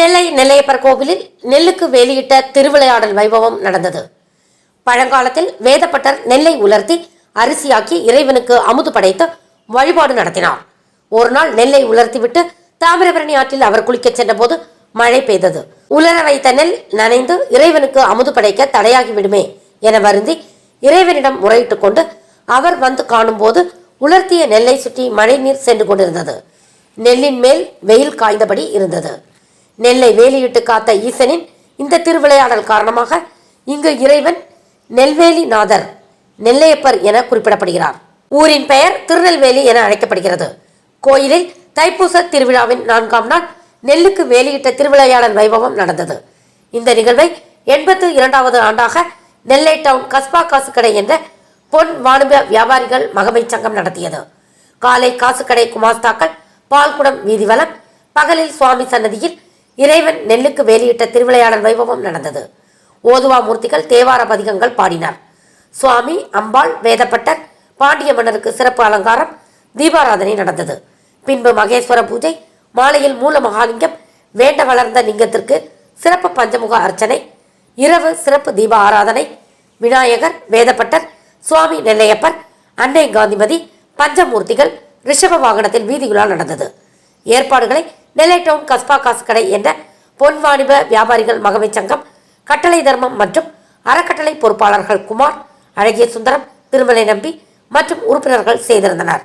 நெல்லை நெல்லையப்பர் கோவிலில் நெல்லுக்கு வேலியிட்ட திருவிளையாடல் வைபவம் நடந்தது. பழங்காலத்தில் வேதப்பட்டர் நெல்லை உலர்த்தி அரிசியாக்கி இறைவனுக்கு அமுது படைத்து வழிபாடு நடத்தினார். ஒரு நாள் நெல்லை உலர்த்திவிட்டு தாமிரபரணி ஆற்றில் அவர் குளிக்கச் சென்றபோது மழை பெய்தது. உலர வைத்த நெல் நனைந்து இறைவனுக்கு அமுது படைக்க தடையாகி விடுமே என வருந்தி இறைவனிடம் முறையிட்டுக் கொண்டு அவர் வந்து காணும்போது உலர்த்திய நெல்லை சுற்றி மழைநீர் சென்று கொண்டிருந்தது. நெல்லின் மேல் வெயில் காய்ந்தபடி இருந்தது. நெல்லை வேலியிட்டு காத்த ஈசனின் இந்த திருவிளையாடல் காரணமாக இங்கு இறைவன் நெல்வேலி நாதர் நெல்லையப்பர் என குறிப்பிடப்படுகிறார். ஊரின் பெயர் திருநெல்வேலி என அழைக்கப்படுகிறது. கோயிலில் தைப்பூச திருவிழாவின் நான்காம் நாள் நெல்லுக்கு வேலியிட்ட திருவிளையாடல் வைபவம் நடந்தது. இந்த நிகழ்வை எண்பத்து இரண்டாவது ஆண்டாக நெல்லை டவுன் கஸ்பா காசுக்கடை என்ற பொன் வாணிப வியாபாரிகள் மகமை சங்கம் நடத்தியது. காலை காசுக்கடை குமாஸ்தாக்கள் பால்குடம் வீதிவலம் பகலில் சுவாமி சன்னதியில் இறைவன் நெல்லுக்கு வேலியிட்ட திருவிளையாடல் வைபவம் நடந்தது. ஓதுவா மூர்த்திகள் தேவார பதிகங்கள் பாடினார். சுவாமி அம்பாள் வேதப்பட்டர் பாண்டிய மன்னருக்கு சிறப்பு அலங்காரம் தீபாராதனை நடந்தது. பின்பு மகேஸ்வர பூஜை மாலையில் மூல மகாலிங்கம் வேண்ட வளர்ந்த லிங்கத்திற்கு சிறப்பு பஞ்சமுக அர்ச்சனை இரவு சிறப்பு தீப ஆராதனை விநாயகர் வேதப்பட்டர் சுவாமி நெல்லையப்பர் அன்னை காந்திமதி பஞ்சமூர்த்திகள் ரிஷப வாகனத்தில் வீதியுலா நடந்தது. ஏற்பாடுகளை நெல்லை டவுன் கஸ்பா காசு கடை என்ற பொன் வாணிப வியாபாரிகள் மகமை சங்கம் கட்டளை தர்மம் மற்றும் அறக்கட்டளை பொறுப்பாளர்கள் குமார் அழகிய சுந்தரம் திருமலை நம்பி மற்றும் உறுப்பினர்கள் செய்திருந்தனர்